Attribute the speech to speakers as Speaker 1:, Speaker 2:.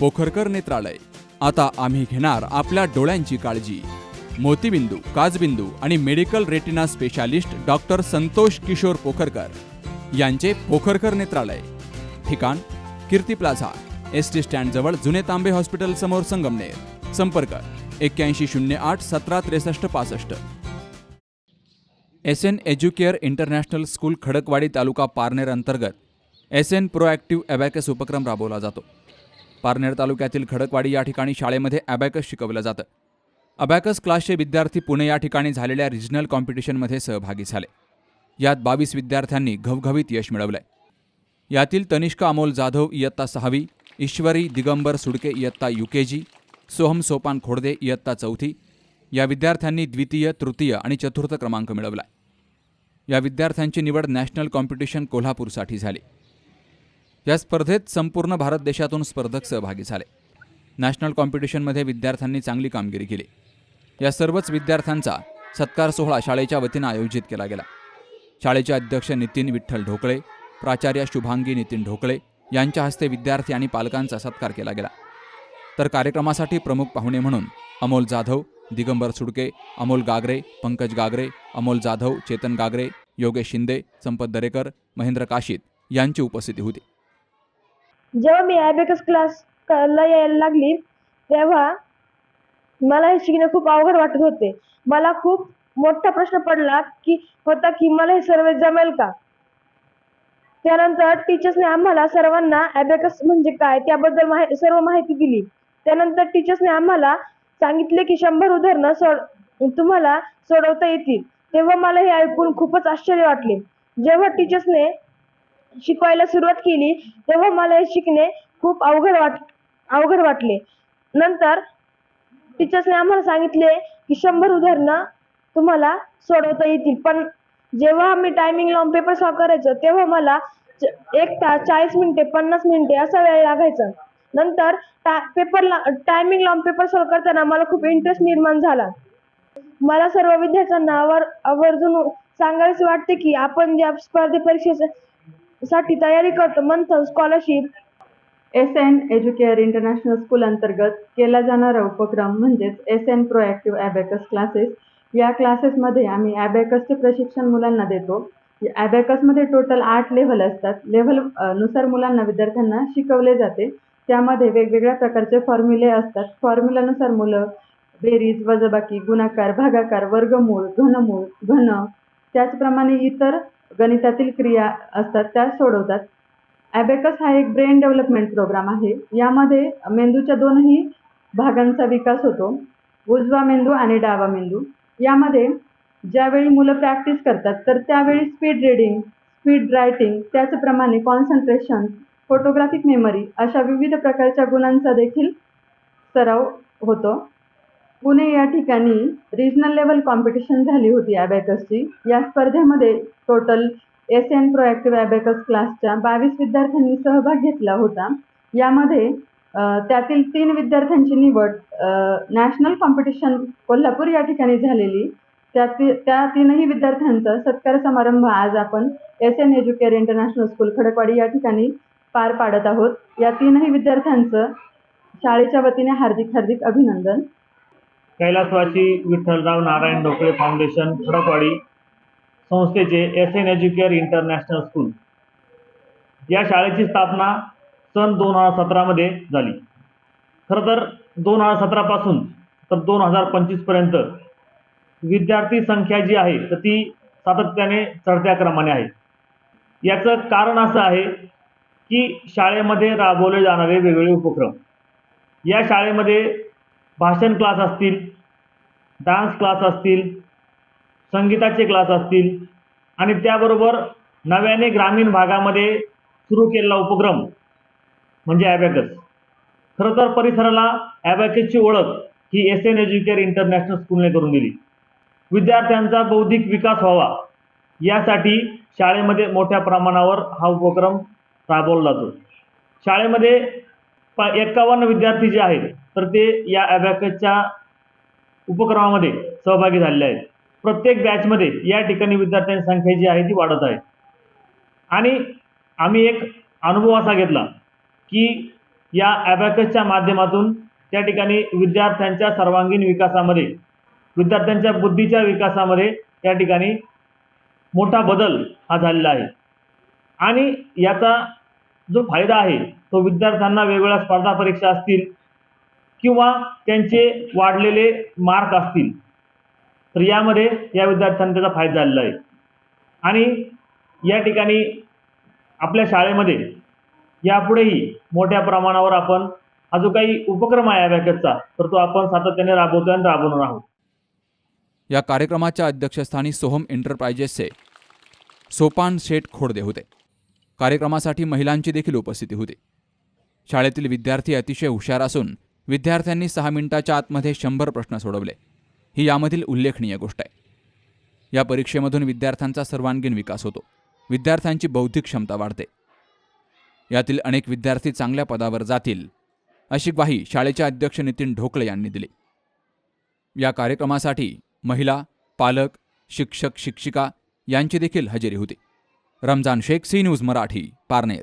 Speaker 1: पोखरकर नेत्रालय. आता आम्ही घेणार आपल्या डोळ्यांची काळजी. मोतीबिंदू काजबिंदू आणि medical retina specialist doctor Santosh Kishor Pokharkar यांचे पोखरकर नेत्रालय. ठिकाण कीर्ती प्लाझा एस टी स्टँडजवळ जुने तांबे हॉस्पिटल समोर संगमनेर. संपर्क एक्क्याऐंशी शून्य आठ सतरा त्रेसष्ट पासष्ट. S N Educare international school Khadakwadi taluka Parner अंतर्गत एस एन प्रोॲक्टिव्ह अबॅकस उपक्रम राबवला जातो. पारनेर तालुक्यातील खडकवाडी या ठिकाणी शाळेमध्ये अबॅकस शिकवलं जातं. अबॅकस क्लासचे विद्यार्थी पुणे या ठिकाणी झालेल्या रिजनल कॉम्पिटिशनमध्ये सहभागी झाले. यात बावीस विद्यार्थ्यांनी घवघवीत यश मिळवलंय. यातील तनिष्का अमोल जाधव इयत्ता सहावी ईश्वरी दिगंबर सुडके इयत्ता U K G Soham Sopan Khodde इयत्ता चौथी या विद्यार्थ्यांनी द्वितीय तृतीय आणि चतुर्थ क्रमांक मिळवला या विद्यार्थ्यांची निवड नॅशनल कॉम्पिटिशन कोल्हापूरसाठी झाली. या स्पर्धेत संपूर्ण भारत देशातून स्पर्धक सहभागी झाले. नॅशनल कॉम्पिटिशनमध्ये विद्यार्थ्यांनी चांगली कामगिरी केली. या सर्वच विद्यार्थ्यांचा सत्कार सोहळा शाळेच्या वतीनं आयोजित केला गेला. शाळेचे अध्यक्ष नितीन विठ्ठल ढोकळे प्राचार्य शुभांगी नितीन ढोकळे यांच्या हस्ते विद्यार्थी आणि पालकांचा सत्कार केला गेला. तर कार्यक्रमासाठी प्रमुख पाहुणे म्हणून अमोल जाधव दिगंबर सुडके अमोल गागरे पंकज गागरे अमोल जाधव चेतन गागरे योगेश शिंदे संपत दरेकर महेंद्र काशीत यांची उपस्थिती होती.
Speaker 2: जेव्हा मी ॲबेकस क्लास ला यायला लागली तेव्हा मला हे शिकणे खूप अवघड वाटत होते. मला खूप मोठा प्रश्न पडला की होता की मला हे सर्व जमेल का? त्यानंतर टीचर्सने आम्हाला सर्वांना ॲबेकस म्हणजे काय त्याबद्दल माहि सर्व माहिती दिली. त्यानंतर टीचर्सने आम्हाला सांगितले की शंभर उदाहरणं सोड तुम्हाला सोडवता येतील. तेव्हा मला हे ऐकून खूपच आश्चर्य वाटले. जेव्हा टीचर्सने शिकवायला सुरुवात केली तेव्हा मला हे शिकणे खूप अवघड वाट अवघड वाटले. नंतर टीचर्सने आम्हाला सांगितले की शंभर उदाहरणं तुम्हाला सोडवता येतील. पण जेव्हा मी टायमिंग लावून पेपर सॉल्व करायचो तेव्हा मला एक तास चाळीस मिनिटे पन्नास मिनिटे असा वेळ लागायचा. नंतर टा पेपरला टायमिंग लावून पेपर सॉल्व करताना मला खूप इंटरेस्ट निर्माण झाला. मला सर्व विद्यार्थ्यांना आवर आवर्जून सांगायचे वाटते की आपण ज्या स्पर्धे परीक्षेचा साठी तयारी करतो. Manthan scholarship
Speaker 3: S N Educare international school अंतर्गत केला जाणारा उपक्रम म्हणजेच S N proactive abacus classes या क्लासेसमध्ये आम्ही ॲबॅकसचे प्रशिक्षण मुलांना देतो. ॲबॅकसमध्ये टोटल आठ लेव्हल असतात. लेव्हलनुसार मुलांना विद्यार्थ्यांना शिकवले जाते. त्यामध्ये वेगवेगळ्या प्रकारचे फॉर्म्युले असतात. फॉर्म्युलानुसार मुलं बेरीज वजबाकी गुणाकार भागाकार वर्गमूळ घनमूळ घन त्याचप्रमाणे इतर गणितातील क्रिया असतात त्या सोडवतात. ॲबेकस हा एक ब्रेन डेव्हलपमेंट प्रोग्राम आहे. यामध्ये मेंदूच्या दोनही भागांचा विकास होतो. उजवा मेंदू आणि डावा मेंदू. यामध्ये ज्यावेळी मुलं प्रॅक्टिस करतात तर त्यावेळी स्पीड रिडिंग स्पीड रायटिंग त्याचप्रमाणे कॉन्सन्ट्रेशन फोटोग्राफिक मेमरी अशा विविध प्रकारच्या गुणांचा देखील सराव होतो. पुणे या ठिकाणी रिजनल लेवल कॉम्पिटिशन झाली होती ॲबॅकसची या स्पर्धेमध्ये total S N proactive abacus क्लासच्या बावीस विद्यार्थ्यांनी सहभाग घेतला होता. यामध्ये त्यातील तीन विद्यार्थ्यांची निवड नॅशनल कॉम्पिटिशन कोल्हापूर या ठिकाणी झालेली. त्या ती त्या तीनही विद्यार्थ्यांचा सत्कार समारंभ आज आपण S N Educare international school Khadakwadi या ठिकाणी पार पाडत आहोत. या तीनही विद्यार्थ्यांचं शाळेच्या वतीने हार्दिक हार्दिक अभिनंदन.
Speaker 4: कैलासवासी विठ्ठलराव नारायण ढोकळे फाउंडेशन खडकवाडी संस्थेचे S N Educare international school या शाळेची स्थापना सन दोन हजार सतरामध्ये झाली. खरं तर दोन हजार सतरापासून तर दोन हजार पंचवीसपर्यंत विद्यार्थी संख्या जी आहे तर ती सातत्याने चढत्या क्रमाने आहे. याचं कारण असं आहे की शाळेमध्ये राबवले जाणारे वेगवेगळे उपक्रम. या शाळेमध्ये भाषण क्लास असतील डान्स क्लास असतील संगीताचे क्लास असतील आणि त्याबरोबर नव्याने ग्रामीण भागामध्ये सुरू केलेला उपक्रम म्हणजे ॲबॅकस खरं तर परिसराला ॲबॅकसची ओळख ही एस एन एज्युकेअर इंटरनॅशनल स्कूलने करून दिली. विद्यार्थ्यांचा बौद्धिक विकास व्हावा यासाठी शाळेमध्ये मोठ्या प्रमाणावर हा उपक्रम राबवला जातो. शाळेमध्ये प एक्कावन्न विद्यार्थी जे आहेत तर ते या ॲबॅकसच्या उपक्रमामध्ये सहभागी झालेले आहेत. प्रत्येक बॅचमध्ये या ठिकाणी विद्यार्थ्यांची संख्या जी आहे ती वाढत आहे. आणि आम्ही एक अनुभव असा घेतला की या ॲबॅकसच्या माध्यमातून त्या ठिकाणी विद्यार्थ्यांच्या सर्वांगीण विकासामध्ये विद्यार्थ्यांच्या बुद्धीच्या विकासामध्ये त्या ठिकाणी मोठा बदल हा झालेला आहे. आणि याचा जो फायदा आहे तो विद्यार्थ्यांना वेगवेगळ्या स्पर्धा परीक्षा असतील किंवा त्यांचे वाढलेले मार्क असतील. तर यामध्ये या विद्यार्थ्यांना त्याचा फायदा झालेला आहे. आणि या ठिकाणी आपल्या शाळेमध्ये यापुढेही मोठ्या प्रमाणावर आपण हा जो काही उपक्रम आहे अबॅकसचा तर तो आपण सातत्याने राबवतोय आणि राबवणार आहोत.
Speaker 1: या कार्यक्रमाच्या अध्यक्षस्थानी सोहम एंटरप्राइजेसचे सोपान शेठ खोडदे होते. कार्यक्रमासाठी महिलांची देखील उपस्थिती होती. शाळेतील विद्यार्थी अतिशय हुशार असून विद्यार्थ्यांनी सहा मिनिटाच्या आतमध्ये शंभर प्रश्न सोडवले. ही यामधील उल्लेखनीय गोष्ट आहे. या परीक्षेमधून विद्यार्थ्यांचा सर्वांगीण विकास होतो. विद्यार्थ्यांची बौद्धिक क्षमता वाढते. यातील अनेक विद्यार्थी चांगल्या पदावर जातील अशी ग्वाही शाळेचे अध्यक्ष नितीन ढोकळे यांनी दिली. या कार्यक्रमासाठी महिला पालक शिक्षक शिक्षिका यांची देखील हजेरी होती. Ramjan Shaikh C news Marathi Parner.